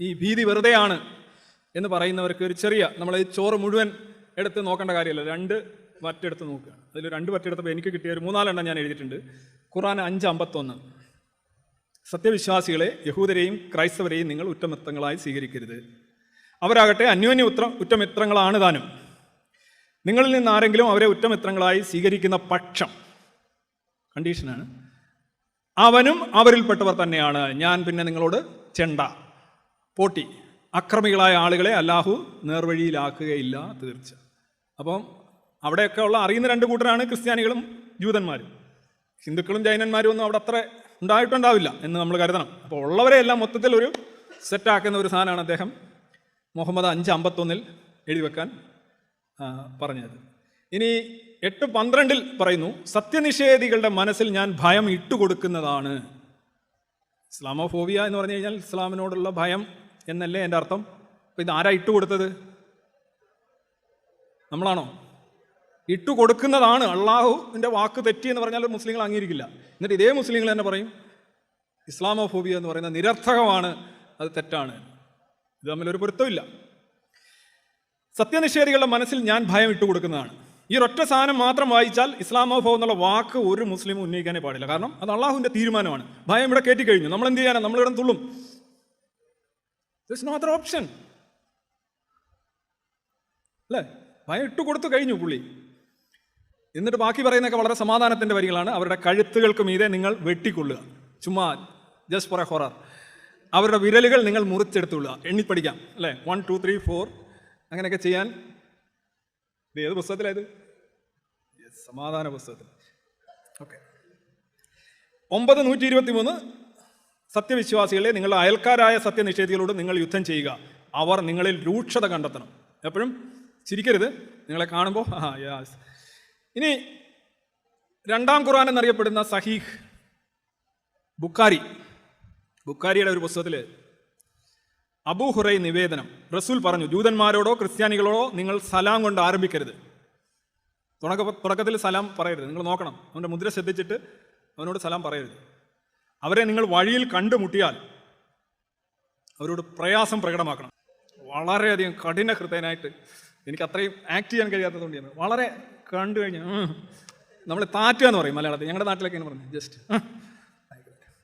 ഈ ഭീതി വെറുതെയാണ് എന്ന് പറയുന്നവർക്ക് ഒരു ചെറിയ നമ്മൾ ഈ ചോറ് മുഴുവൻ എടുത്ത് നോക്കേണ്ട കാര്യമല്ല. രണ്ട് വറ്റെടുത്ത് നോക്കുക അതിൽ രണ്ട് വറ്റെടുത്തപ്പോൾ എനിക്ക് കിട്ടിയ ഒരു മൂന്നാലെണ്ണം ഞാൻ എഴുതിയിട്ടുണ്ട്. ഖുറാൻ അഞ്ച് അമ്പത്തൊന്ന്. സത്യവിശ്വാസികളെ യഹൂദരെയും ക്രൈസ്തവരെയും നിങ്ങൾ ഉറ്റമിത്രങ്ങളായി സ്വീകരിക്കരുത്. അവരാകട്ടെ അന്യോന്യ ഉത്ര ഉറ്റമിത്രങ്ങളാണ് താനും. നിങ്ങളിൽ നിന്ന് ആരെങ്കിലും അവരെ ഉറ്റമിത്രങ്ങളായി സ്വീകരിക്കുന്ന പക്ഷം കണ്ടീഷനാണ് അവനും അവരിൽപ്പെട്ടവർ തന്നെയാണ്. ഞാൻ പിന്നെ നിങ്ങളോട് ചെണ്ട. പോട്ടി. അക്രമികളായ ആളുകളെ അല്ലാഹു നേർവഴിയിലാക്കുകയില്ല തീർച്ച. അപ്പം അവിടെയൊക്കെ ഉള്ള അറിയുന്ന രണ്ട് കൂട്ടരാണ് ക്രിസ്ത്യാനികളും ജൂതന്മാരും. ഹിന്ദുക്കളും ജൈനന്മാരും ഒന്നും അവിടെ അത്ര ഉണ്ടായിട്ടുണ്ടാവില്ല എന്ന് നമ്മൾ കരുതണം. അപ്പോൾ ഉള്ളവരെ എല്ലാം മൊത്തത്തിൽ ഒരു സെറ്റാക്കുന്ന ഒരു സാധനമാണ് അദ്ദേഹം മുഹമ്മദ് അഞ്ച് അമ്പത്തൊന്നിൽ എഴുതി വെക്കാൻ പറഞ്ഞത്. ഇനി എട്ട് പന്ത്രണ്ടിൽ പറയുന്നു സത്യനിഷേധികളുടെ മനസ്സിൽ ഞാൻ ഭയം ഇട്ടുകൊടുക്കുന്നതാണ്. ഇസ്ലാമോഫോബിയ എന്ന് പറഞ്ഞു കഴിഞ്ഞാൽ ഇസ്ലാമിനോടുള്ള ഭയം എന്നല്ലേ എന്റെ അർത്ഥം? അപ്പം ഇത് ആരാ ഇട്ടുകൊടുത്തത് നമ്മളാണോ? ഇട്ടു കൊടുക്കുന്നതാണ് അള്ളാഹുവിന്റെ വാക്ക് തെറ്റി എന്ന് പറഞ്ഞാൽ മുസ്ലിങ്ങൾ അംഗീകരിക്കില്ല. എന്നിട്ട് ഇതേ മുസ്ലിങ്ങൾ തന്നെ പറയും ഇസ്ലാമോഫോബിയ എന്ന് പറയുന്ന നിരർത്ഥകമാണ് അത് തെറ്റാണ്. ഇത് തമ്മിലൊരു പൊരുത്തമില്ല. സത്യനിഷേധികളുടെ മനസ്സിൽ ഞാൻ ഭയം ഇട്ടു കൊടുക്കുന്നതാണ്. ഈ ഒരൊറ്റ സാധനം മാത്രം വായിച്ചാൽ ഇസ്ലാമോഫോ എന്നുള്ള വാക്ക് ഒരു മുസ്ലിം ഉന്നയിക്കാനേ പാടില്ല. കാരണം അത് അള്ളാഹുവിന്റെ തീരുമാനമാണ്. ഭയം ഇവിടെ കയറ്റി കഴിഞ്ഞു നമ്മൾ എന്ത് ചെയ്യാനാണ് നമ്മളിവിടെ തുള്ളും. ദിസ് അതർ ഓപ്ഷൻ അല്ലേ? ഭയം ഇട്ടു കൊടുത്തു കഴിഞ്ഞു പുള്ളി. എന്നിട്ട് ബാക്കി പറയുന്നതൊക്കെ വളരെ സമാധാനത്തിന്റെ വരികളാണ്. അവരുടെ കഴുത്തുകൾക്ക് മീതെ നിങ്ങൾ വെട്ടിക്കൊള്ളുക. ചുമ്മാ ജസ്റ്റ് ഫോർ എ ഹൊറർ അവരുടെ വിരലുകൾ നിങ്ങൾ മുറിച്ചെടുത്തുകൊള്ളുക എണ്ണിപ്പടിക്കാം. അല്ലേ? വൺ ടു ത്രീ ഫോർ അങ്ങനെയൊക്കെ ചെയ്യാൻ. ഇത് ഏത് പുസ്തകത്തിലായത് സമാധാന പുസ്തകത്തിൽ. ഓക്കെ ഒമ്പത് നൂറ്റി ഇരുപത്തി മൂന്ന് സത്യവിശ്വാസികളെ നിങ്ങളുടെ അയൽക്കാരായ സത്യനിഷേധികളോട് നിങ്ങൾ യുദ്ധം ചെയ്യുക. അവർ നിങ്ങളിൽ രൂക്ഷത കണ്ടെത്തണം. എപ്പോഴും ചിരിക്കരുത്. നിങ്ങളെ കാണുമ്പോൾ ആ യാസ് ഇനി രണ്ടാം ഖുറാൻ എന്നറിയപ്പെടുന്ന സഹീഹ് ബുക്കാരി ബുക്കാരിയുടെ ഒരു പുസ്തകത്തിൽ അബൂഹുറൈ നിവേദനം. റസൂൽ പറഞ്ഞു ജൂതന്മാരോടോ ക്രിസ്ത്യാനികളോടോ നിങ്ങൾ സലാം കൊണ്ട് ആരംഭിക്കരുത്. തുടക്ക തുടക്കത്തിൽ സലാം പറയരുത്. നിങ്ങൾ നോക്കണം. അവന്റെ മുദ്ര ശ്രദ്ധിച്ചിട്ട് അവനോട് സലാം പറയരുത്. അവരെ നിങ്ങൾ വഴിയിൽ കണ്ടുമുട്ടിയാൽ അവരോട് പ്രയാസം പ്രകടമാക്കണം. വളരെയധികം കഠിന ഹൃദയനായിട്ട് എനിക്ക് അത്രയും ആക്ട് ചെയ്യാൻ കഴിയാത്തതുകൊണ്ട് വളരെ കണ്ടു കഴിഞ്ഞാൽ നമ്മൾ താറ്റുക എന്ന് പറയും മലയാളത്തിൽ. ഞങ്ങളുടെ നാട്ടിലൊക്കെ ഇങ്ങനെ പറഞ്ഞു. ജസ്റ്റ്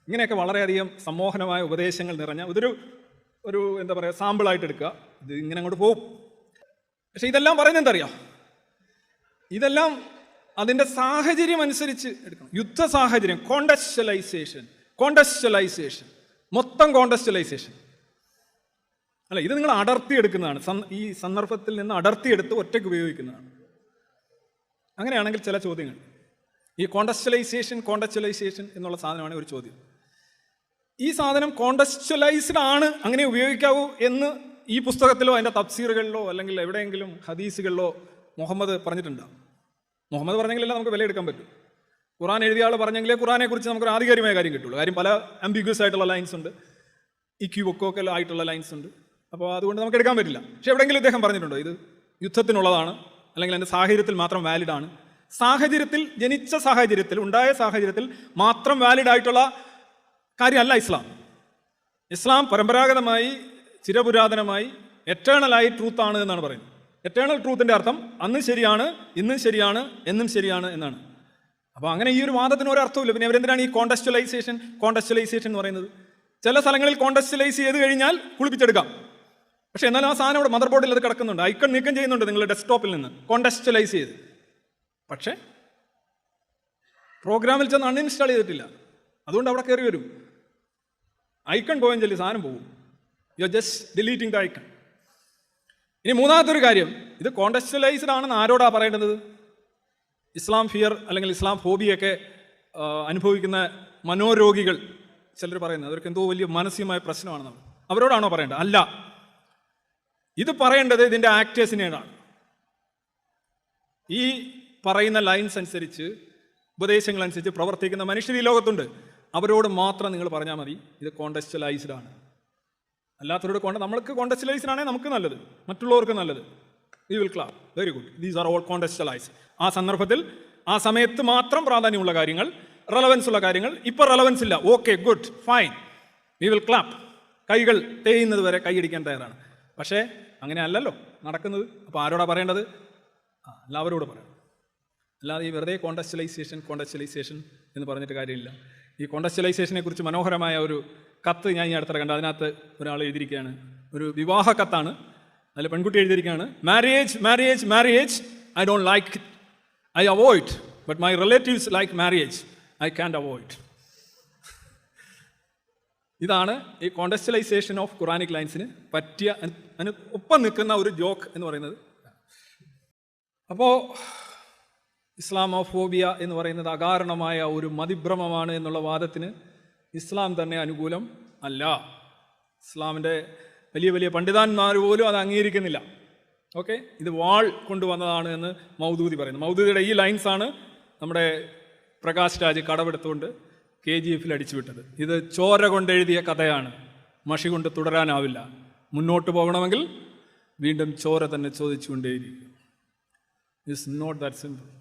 ഇങ്ങനെയൊക്കെ വളരെയധികം സമ്മോഹനമായ ഉപദേശങ്ങൾ നിറഞ്ഞ ഇതൊരു ഒരു എന്താ പറയുക സാമ്പിളായിട്ട് എടുക്കുക. ഇത് ഇങ്ങനെ അങ്ങോട്ട് പോകും പക്ഷെ ഇതെല്ലാം പറയുന്നത് എന്തറിയാം ഇതെല്ലാം അതിന്റെ സാഹചര്യം അനുസരിച്ച് എടുക്കണം. യുദ്ധ സാഹചര്യം കോണ്ടസ്റ്റലൈസേഷൻ കോണ്ടസ്റ്റലൈസേഷൻ മൊത്തം കോണ്ടസ്റ്റലൈസേഷൻ അല്ല ഇത് നിങ്ങൾ അടർത്തിയെടുക്കുന്നതാണ്. ഈ സന്ദർഭത്തിൽ നിന്ന് അടർത്തിയെടുത്ത് ഒറ്റയ്ക്ക് ഉപയോഗിക്കുന്നതാണ്. അങ്ങനെയാണെങ്കിൽ ചില ചോദ്യങ്ങൾ. ഈ കോണ്ടസ്റ്റലൈസേഷൻ കോണ്ടസ്റ്റലൈസേഷൻ എന്നുള്ള സാധനമാണ് ഒരു ചോദ്യം. ഈ സാധനം കോണ്ടസ്റ്റലൈസ്ഡ് ആണ് അങ്ങനെ ഉപയോഗിക്കാവൂ എന്ന് ഈ പുസ്തകത്തിലോ അതിന്റെ തഫ്സീറുകളിലോ അല്ലെങ്കിൽ എവിടെയെങ്കിലും ഹദീസുകളിലോ മുഹമ്മദ് പറഞ്ഞിട്ടുണ്ടാകും മുഹമ്മദ് പറഞ്ഞെങ്കിലല്ല നമുക്ക് വിലയെടുക്കാൻ പറ്റും. ഖുറാൻ എഴുതിയ ആൾ പറഞ്ഞെങ്കിലേ ഖുറാനെ കുറിച്ച് നമുക്കൊരു ആധികാരികമായ കാര്യം കിട്ടുള്ളൂ. കാര്യം പല അംബിഗ്യസ് ആയിട്ടുള്ള ലൈൻസ് ഉണ്ട്. ഇക്യുബൊക്കെ ആയിട്ടുള്ള ലൈൻസ് ഉണ്ട്. അപ്പോൾ അതുകൊണ്ട് നമുക്ക് എടുക്കാൻ പറ്റില്ല. പക്ഷേ എവിടെയെങ്കിലും ഇദ്ദേഹം പറഞ്ഞിട്ടുണ്ടോ? ഇത് യുദ്ധത്തിനുള്ളതാണ് അല്ലെങ്കിൽ എന്റെ സാഹചര്യത്തിൽ മാത്രം വാലിഡ് ആണ്. സാഹചര്യത്തിൽ ജനിച്ച സാഹചര്യത്തിൽ ഉണ്ടായ സാഹചര്യത്തിൽ മാത്രം വാലിഡ് ആയിട്ടുള്ള കാര്യമല്ല ഇസ്ലാം. ഇസ്ലാം പരമ്പരാഗതമായി ചിരപുരാതനമായി എറ്റേണലായി ട്രൂത്ത് ആണ് എന്നാണ് പറയുന്നത്. എറ്റേണൽ ട്രൂത്തിന്റെ അർത്ഥം അന്ന് ശരിയാണ് ഇന്നും ശരിയാണ് എന്നും ശരിയാണ് എന്നാണ്. അപ്പോൾ അങ്ങനെ ഈ ഒരു വാദത്തിന് ഒരു അർത്ഥമില്ല പിന്നെ ഇവരെന്തിനാണ് ഈ കോണ്ടസ്റ്റലൈസേഷൻ കോണ്ടസ്റ്റലൈസേഷൻ എന്ന് പറയുന്നത്. ചില സ്ഥലങ്ങളിൽ കോണ്ടസ്റ്റലൈസ് ചെയ്ത് കഴിഞ്ഞാൽ കുളിപ്പിച്ചെടുക്കാം. പക്ഷേ എന്നാലും ആ സാധനം ഇവിടെ മദർ ബോർഡിൽ അത് കിടക്കുന്നുണ്ട്. ഐക്കൺ നീക്കം ചെയ്യുന്നുണ്ട് നിങ്ങൾ ഡെസ്ക്ടോപ്പിൽ നിന്ന്. കോണ്ടസ്റ്റലൈസ് ചെയ്ത്. പക്ഷേ പ്രോഗ്രാമിൽ ചെന്ന് അൺഇൻസ്റ്റാൾ ചെയ്തിട്ടില്ല. അതുകൊണ്ട് അവിടെ കയറി വരും. ഐക്കൺ പോയെന്ന് ചൊല്ലി സാധനം പോകും. You are just deleting the icon ഇനി മൂന്നാമത്തെ ഒരു കാര്യം. ഇത് കോണ്ടസ്റ്റലൈസ്ഡ് ആണെന്ന് ആരോടാ പറയേണ്ടത്? ഇസ്ലാം ഫിയർ അല്ലെങ്കിൽ ഇസ്ലാം ഫോബിയൊക്കെ അനുഭവിക്കുന്ന മനോരോഗികൾ ചിലർ പറയുന്നത് അവർക്ക് എന്തോ വലിയ മാനസികമായ പ്രശ്നമാണ് അവരോടാണോ പറയേണ്ടത്? അല്ല. ഇത് പറയേണ്ടത് ഇതിന്റെ ആക്ടേഴ്സിനേടാണ്. ഈ പറയുന്ന ലൈൻസ് അനുസരിച്ച് ഉപദേശങ്ങൾ അനുസരിച്ച് പ്രവർത്തിക്കുന്ന മനുഷ്യർ ഈ ലോകത്തുണ്ട്. അവരോട് മാത്രം നിങ്ങൾ പറഞ്ഞാൽ മതി ഇത് കോണ്ടസ്റ്റലൈസ്ഡ് ആണ്. അല്ലാത്തവരോട് കോണ്ട നമ്മൾക്ക് കോണ്ടസ്റ്റലൈസ്ഡ് ആണെങ്കിൽ നമുക്ക് നല്ലത് മറ്റുള്ളവർക്ക് നല്ലത്. We will cla very good these are all contextualise ആ സന്ദർഭത്തിൽ ആ സമയത്ത് മാത്രം പ്രാധാന്യമുള്ള കാര്യങ്ങൾ റെലവൻസ് ഉള്ള കാര്യങ്ങൾ. ഇപ്പോൾ റെലവൻസ് ഇല്ല. Okay good fine we will clap കൈകൾ തേയുന്നത് വരെ കൈയടിക്കാൻ തയ്യാറാണ്. പക്ഷേ അങ്ങനെ അല്ലല്ലോ. നടക്കുന്നത്. അപ്പോൾ ആരോടാ പറയേണ്ടത്? ആ എല്ലാവരോട് പറയണം. അല്ലാതെ ഈ വെറുതെ കോണ്ടസ്റ്റലൈസേഷൻ കോണ്ടസ്റ്റലൈസേഷൻ എന്ന് പറഞ്ഞിട്ട് കാര്യമില്ല. ഈ കോണ്ടസ്റ്റലൈസേഷനെ കുറിച്ച് മനോഹരമായ ഒരു കത്ത് ഞാൻ ഈ അടുത്തിടെ കണ്ടു. അതിനകത്ത് ഒരാൾ എഴുതിയിരിക്കുകയാണ്. ഒരു വിവാഹ കത്താണ്. അതിൽ പെൺകുട്ടി എഴുതിയിരിക്കുകയാണ് marriage marriage marriage I don't like I avoid but my relatives like marriage I can avoid ഇതാണ് ഈ കോണ്ടസ്റ്റലൈസേഷൻ ഓഫ് ഖുറാനിക് ലൈൻസിന് പറ്റിയ അതിന് ഒപ്പം നിൽക്കുന്ന ഒരു ജോക്ക് എന്ന് പറയുന്നത്. അപ്പോൾ ഇസ്ലാമോഫോബിയ എന്ന് പറയുന്നത് അകാരണമായ ഒരു മതിഭ്രമമാണ് എന്നുള്ള വാദത്തിന് ഇസ്ലാം തന്നെ അനുകൂലം അല്ല. ഇസ്ലാമിന്റെ വലിയ വലിയ പണ്ഡിതാന്മാർ പോലും അത് അംഗീകരിക്കുന്നില്ല. ഓക്കെ ഇത് വാൾ കൊണ്ടുവന്നതാണ് എന്ന് മൗദൂദി പറയുന്നു. മൗദൂദിയുടെ ഈ ലൈൻസാണ് നമ്മുടെ പ്രകാശ് രാജ് കടമെടുത്തുകൊണ്ട് കെ ജി എഫിൽ അടിച്ചുവിട്ടത് ഇത് ചോര കൊണ്ട് എഴുതിയ കഥയാണ്. മഷി കൊണ്ട് തുടരാനാവില്ല. മുന്നോട്ട് പോകണമെങ്കിൽ വീണ്ടും ചോര തന്നെ ചോദിച്ചുകൊണ്ടേയിരിക്കും. It's not that simple